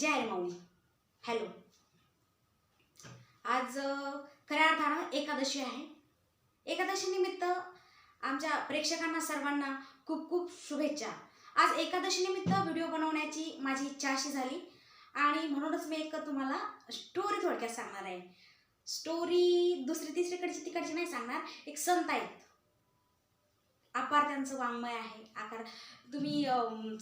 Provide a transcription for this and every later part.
जय हरी माऊली. Hello आज खऱ्या अर्थानं एकादशी आहे. एकादशी निमित्त आमच्या प्रेक्षकांना सर्वांना खूप खूप शुभेच्छा. आज एकादशी निमित्त व्हिडिओ बनवण्याची माझी इच्छा अशी झाली. आणि म्हणूनच मी एक तुम्हाला स्टोरी थोडक्यात सांगणार आहे. स्टोरी दुसरी तिसरीकडची तिकडची नाही सांगणार. एक संत आहेत. अपार त्यांचं वाङ्मय आहे. आकार तुम्ही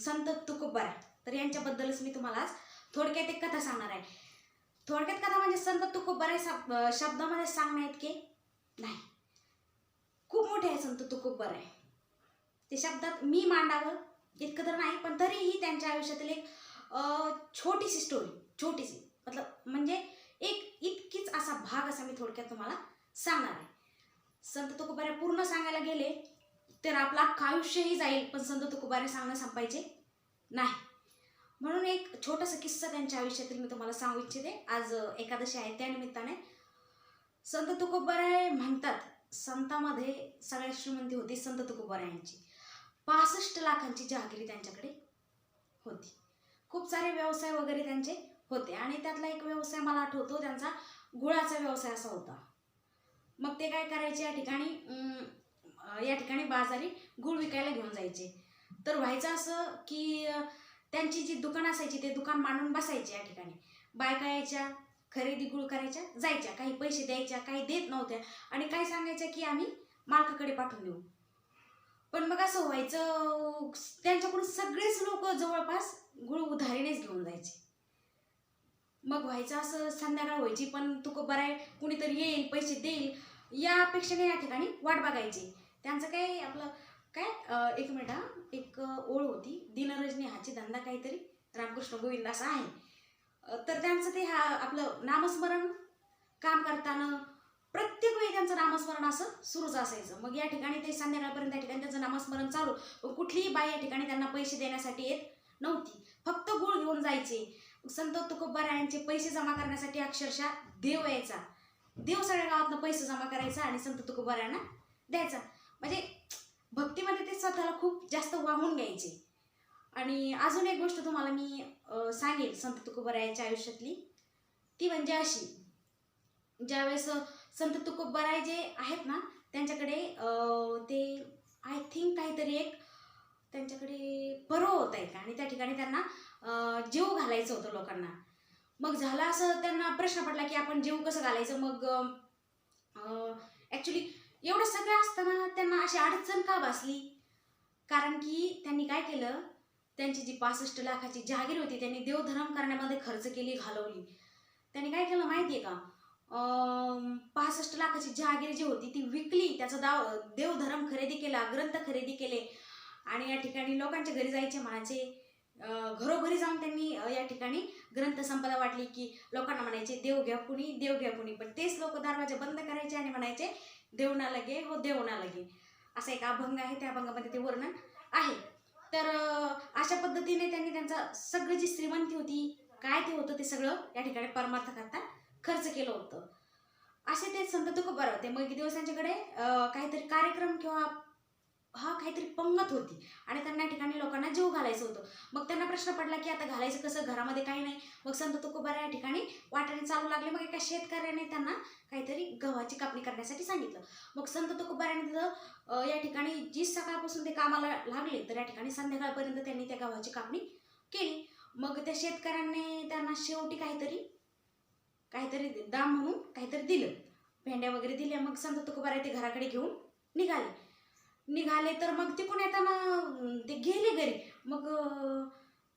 संत तुकोबार तर यांच्याबद्दलच मी तुम्हाला आज थोडक्यात एक कथा सांगणार आहे. थोडक्यात कथा म्हणजे संत तुकोबार बऱ्याच शब्दामध्ये सांगण्यात की? नाही. खूप मोठे आहे संत तुकोबार आहे ते शब्दात मी मांडावं इतकं तर नाही पण तरीही त्यांच्या आयुष्यातील एक छोटीशी स्टोरी छोटीशी मतलब म्हणजे एक इतकीच असा भाग असा मी थोडक्यात तुम्हाला सांगणार आहे. संत तुकोबारे पूर्ण सांगायला गेले तर आपलं आयुष्यही जाईल पण संत तुकोबारे सांगणं संपायचे नाही. म्हणून एक छोटासा किस्सा त्यांच्या आयुष्यातील मी तुम्हाला सांगू इच्छिते. आज एकादशी आहे त्या निमित्ताने संत तुकोबाराय म्हणतात संतामध्ये सगळ्यात श्रीमंती होती संत तुकोबारायांची पासष्ट लाखांची जहागिरी त्यांच्याकडे होती. खूप सारे व्यवसाय वगैरे त्यांचे होते आणि त्यातला एक व्यवसाय मला आठवतो त्यांचा गुळाचा व्यवसाय असा होता. मग ते काय करायचे या ठिकाणी या ठिकाणी बाजारी गुळ विकायला घेऊन जायचे. तर व्हायचं असं की त्यांची जी दुकान असायची ते दुकान मांडून बसायचे या ठिकाणी. बायका यायच्या खरेदी गुळ करायच्या जायच्या. काही पैसे द्यायच्या काही देत नव्हत्या. आणि काही सांगायच्या की आम्ही मालकाकडे पाठवून देऊ. पण मग असं व्हायचं त्यांच्याकडून सगळेच लोक जवळपास गुळ उधारीनेच घेऊन जायचे. मग व्हायचं असं संध्याकाळ व्हायची पण तुक आहे कुणीतरी येईल पैसे देईल या अपेक्षेने या ठिकाणी वाट बघायची. त्यांचं काही आपलं काय? एक मिनिट हा. एक ओळ होती. दिनरजनी हाची धंदा काहीतरी. रामकृष्ण गोविंद असा आहे. तर त्यांचं ते हा आपलं नामस्मरण काम करताना प्रत्येक वेळी त्यांचं नामस्मरण असं सुरूच असायचं. मग या ठिकाणी ते संध्याकाळपर्यंत या ठिकाणी त्यांचं नामस्मरण चालू. कुठलीही बाई या ठिकाणी त्यांना पैसे देण्यासाठी येत नव्हती. फक्त गुळ घेऊन जायचे. संत तुकोबारायांचे पैसे जमा करण्यासाठी अक्षरशः देव यायचा. देव सगळ्या गावातनं पैसे जमा करायचा आणि संत तुकोबारायांना द्यायचा. म्हणजे भक्तीमध्ये ते स्वतःला खूप जास्त वाहून घ्यायचे. आणि अजून एक गोष्ट तुम्हाला मी सांगेन सांगेल संत तुकोबरायाच्या आयुष्यातली. ती म्हणजे अशी ज्यावेळेस संत तुकोबराय जे आहेत ना त्यांच्याकडे ते आय थिंक काहीतरी एक त्यांच्याकडे पर्व होता एक आणि त्या ठिकाणी त्यांना जीव जेव घालायचं होतं लोकांना. मग झालं असं त्यांना प्रश्न पडला की आपण जेव कसं घालायचं? मग ॲक्च्युली एवढं सगळं असताना त्यांना अशी अडचण का भासली? कारण की त्यांनी काय केलं? त्यांची जी पासष्ट लाखाची जहागीर होती त्यांनी देवधर्म करण्यामध्ये खर्च केली घालवली. त्यांनी काय केलं माहिती आहे का? अं, पासष्ट लाखाची जहागीर जी होती ती विकली. त्याचा दाव देवधर्म खरेदी केला ग्रंथ खरेदी केले. आणि या ठिकाणी लोकांच्या घरी जायचे म्हणायचे घरोघरी जाऊन त्यांनी या ठिकाणी ग्रंथ संपदा वाटली की लोकांना म्हणायचे देव घ्या कुणी देव घ्या कुणी. पण तेच लोक दरवाजे बंद करायचे आणि म्हणायचे देव ना लगे हो देव ना लगे असा एक अभंग आहे त्या अभंगामध्ये ते वर्णन आहे. तर अशा पद्धतीने त्यांनी त्यांचा सगळं जी श्रीमंती होती काय ते होतं ते सगळं या ठिकाणी परमार्थ करता खर्च केलं होतं. असे ते संत तुकोबार होते. मग एक काहीतरी कार्यक्रम किंवा हा काहीतरी पंगत होती. आणि त्यांना या ठिकाणी लोकांना जीव घालायचं होतं. मग त्यांना प्रश्न पडला की आता घालायचं कसं? घरामध्ये काही नाही. मग संत तुकोबार या ठिकाणी वाटाणे चालू लागले. मग एका शेतकऱ्याने त्यांना काहीतरी गव्हाची कापणी करण्यासाठी सांगितलं. मग संत तुकोबाराने तिथं या ठिकाणी जी सकाळपासून ते कामाला लागले तर या ठिकाणी संध्याकाळपर्यंत त्यांनी त्या गव्हाची कापणी केली. मग त्या शेतकऱ्यांनी त्यांना शेवटी काहीतरी काहीतरी दाम म्हणून काहीतरी दिलं. भेंड्या वगैरे दिल्या. मग संत तुकोबारा ते घराकडे घेऊन निघाले. निघाले तर मग तिकडून येताना ते गेले घरी. मग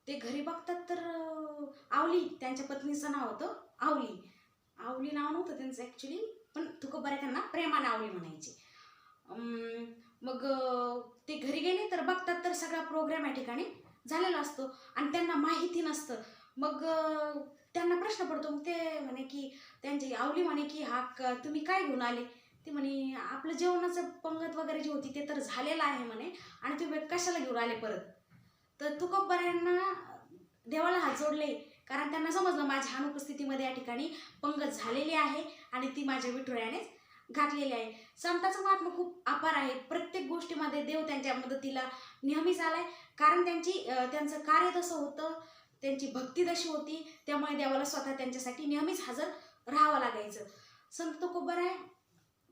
ते घरी बघतात तर आवली त्यांच्या पत्नीचं नाव होतं आवली. आवली नाव नव्हतं त्यांचं ॲक्च्युली पण तुकोबारा त्यांना प्रेमाने आवली म्हणायची. मग ते घरी गेले तर बघतात तर सगळा प्रोग्राम या ठिकाणी झालेला असतो आणि त्यांना माहिती नसतं. मग त्यांना प्रश्न पडतो मग ते म्हणे की त्यांची आवली म्हणे की हा तुम्ही काय घेऊन आले? ती म्हणे आपलं जेवणाचं पंगत वगैरे जी होती ते तर झालेलं आहे म्हणे आणि तुम्ही कशाला घेऊन आले परत? तर तुकोबाऱ्यांना देवाला हात जोडले कारण त्यांना समजलं माझ्या अनुपस्थितीमध्ये या ठिकाणी पंगत झालेली आहे आणि ती माझ्या विठुरायानेच घातलेली आहे. संताचं महात्मा खूप अपार आहे. प्रत्येक गोष्टीमध्ये देव त्यांच्या मदतीला नेहमीच आलाय. कारण त्यांची त्यांचं कार्य तसं होतं त्यांची भक्ती तशी होती त्यामुळे देवाला स्वतः त्यांच्यासाठी नेहमीच हजर राहावं लागायचं. संत आहे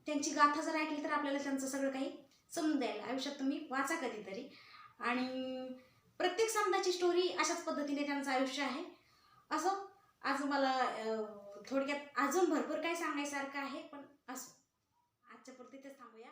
त्यांची गाथा जर ऐकली तर आपल्याला त्यांचं सगळं काही समजून द्यायला आयुष्यात तुम्ही वाचा कधीतरी. आणि प्रत्येक संताची स्टोरी अशाच पद्धतीने त्यांचं आयुष्य आहे. असं आज मला थोडक्यात अजून भरपूर काही सांगायसारखं आहे पण असो. आजच्या पुरती तेच थांबूया.